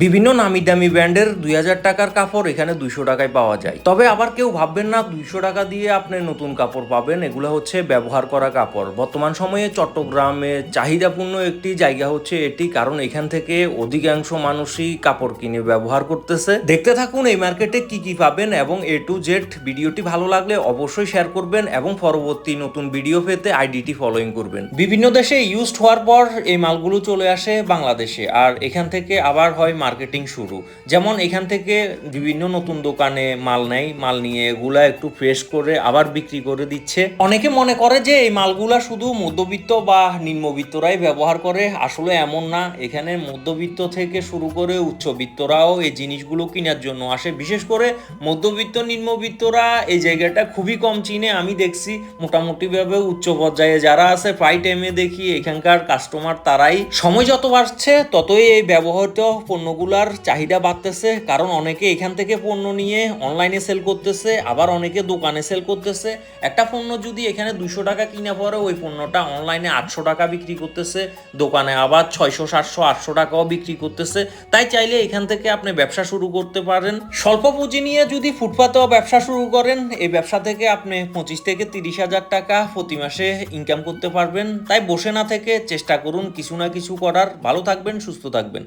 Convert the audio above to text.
বিভিন্ন নামি দামি ব্র্যান্ডের দুই হাজার টাকার কাপড় এখানে দুইশো টাকায় পাওয়া যায়। তবে আবার কেউ ভাববেন না, দুইশো টাকা দিয়ে আপনি নতুন কাপড় পাবেন। এগুলো হচ্ছে ব্যবহার করা কাপড়। বর্তমান সময়ে চট্টগ্রামে চাহিদাপূর্ণ একটি জায়গা হচ্ছে এটি, কারণ এখান থেকে অধিকাংশ মানুষই কাপড় কিনে ব্যবহার করতেছে। দেখতে থাকুন এই মার্কেটে কি কি পাবেন এবং এ টু জেড ভিডিওটি ভালো লাগলে অবশ্যই শেয়ার করবেন এবং পরবর্তী নতুন ভিডিও পেতে আইডিটি ফলোইং করবেন। বিভিন্ন দেশে ইউজড হওয়ার পর এই মালগুলো চলে আসে বাংলাদেশে, আর এখান থেকে আবার হয় মার্কেটিং শুরু। যেমন এখান থেকে বিভিন্ন নতুন দোকানে মাল নেয়, মাল নিয়ে এগুলা একটু ফ্রেশ করে আবার বিক্রি করে দিচ্ছে। অনেকে মনে করে যে এই মালগুলা শুধু মধ্যবিত্ত বা নিম্নবিত্তরাই ব্যবহার করে, আসলে এমন না। এখানে মধ্যবিত্ত থেকে শুরু করে উচ্চবিত্তরাও এই জিনিসগুলো কেনার জন্য আসে। বিশেষ করে মধ্যবিত্ত, নিম্নবিত্তরা এই জায়গাটা খুবই কম চিনে। আমি দেখছি মোটামুটিভাবে উচ্চ পর্যায়ে যারা আছে, প্রায় টাইমে দেখি এখানকার কাস্টমার তারাই। সময় যত বাড়ছে, ততই এই ব্যবহৃত পণ্যগুলার চাহিদা বাড়তেছে, কারণ অনেকে এখান থেকে পণ্য নিয়ে অনলাইনে সেল করতেছে, আবার অনেকে দোকানে সেল করতেছে। একটা পণ্য যদি এখানে দুশো টাকা কিনা পরে, ওই পণ্যটা অনলাইনে আটশো টাকা বিক্রি করতেছে, দোকানে আবার ছয়শো, সাতশো, আটশো টাকাও বিক্রি করতেছে। তাই চাইলে এখান থেকে আপনি ব্যবসা শুরু করতে পারেন। স্বল্প পুঁজি নিয়ে যদি ফুটপাতেও ব্যবসা শুরু করেন, এই ব্যবসা থেকে আপনি পঁচিশ থেকে তিরিশ হাজার টাকা প্রতি মাসে ইনকাম করতে পারবেন। তাই বসে না থেকে চেষ্টা করুন কিছু না কিছু করার। ভালো থাকবেন, সুস্থ থাকবেন।